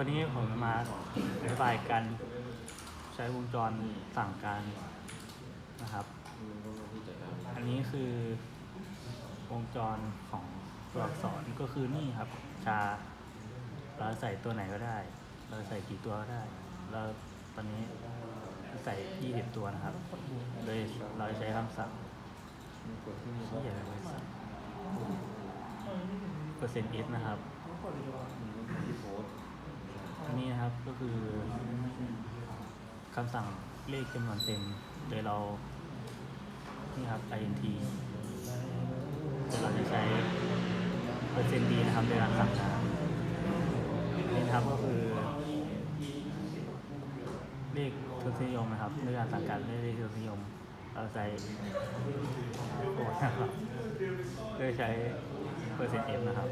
วันนี้ผมจะมาอธิบายการใช้วงจรสั่งการนะครับ อันนี้คือวงจรของตัวอักษรก็คือนี่ครับ ชา เราใส่ตัวไหนก็ได้ เราใส่กี่ตัวก็ได้ เราตอนนี้ใส่ 20 ตัวนะครับ โดยเราใช้คำสั่งที่อะไรไว้สั่งเปอร์เซ็นต์เอสนะครับ อันนี้นะครับก็คือคำสั่งเลขจำนวนเต็มโดยเรา นี่ครับ int โดยเราจะใช้เปอร์เซ็นต์ดีนะครับในการสั่งงานนี่นะครับก็คือ เลขทศนิยมนะครับในการสั่งการเลขทศนิยมเราใช้โอ้นะครับโดยใช้เปอร์เซ็นต์เอฟนะครับ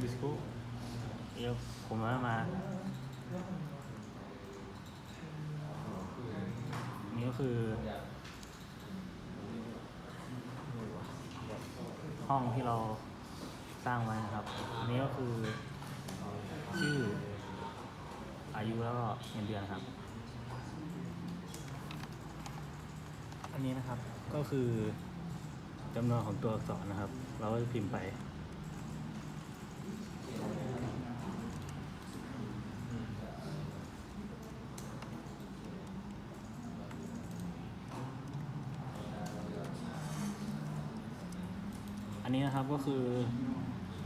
ดิสคูเดี๋ยว ผมว่ามานี่ก็คือ ห้องที่เราสร้างไว้นะครับอันนี้ก็คือชื่อ อายุแล้วก็เงินเดือนครับ อันนี้นะครับก็คือจำนวนของตัวอักษรนะครับ เราก็จะพิมพ์ไป อันนี้นะครับก็คือ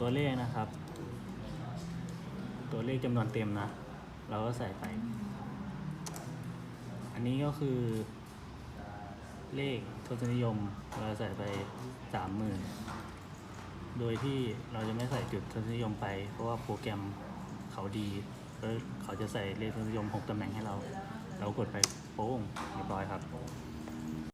ตัวเลขนะครับ ตัวเลขจำนวนเต็มนะ เราก็ใส่ไป อันนี้ก็คือ เลขทศนิยมเราใส่ไปสามหมื่นโดยที่เราจะไม่ใส่จุดทศนิยมไป เพราะว่าโปรแกรมเขาดีแล้วเขาจะใส่เลขทศนิยมหกตำแหน่งให้เรา เรากดไปโป้งเรียบร้อยครับ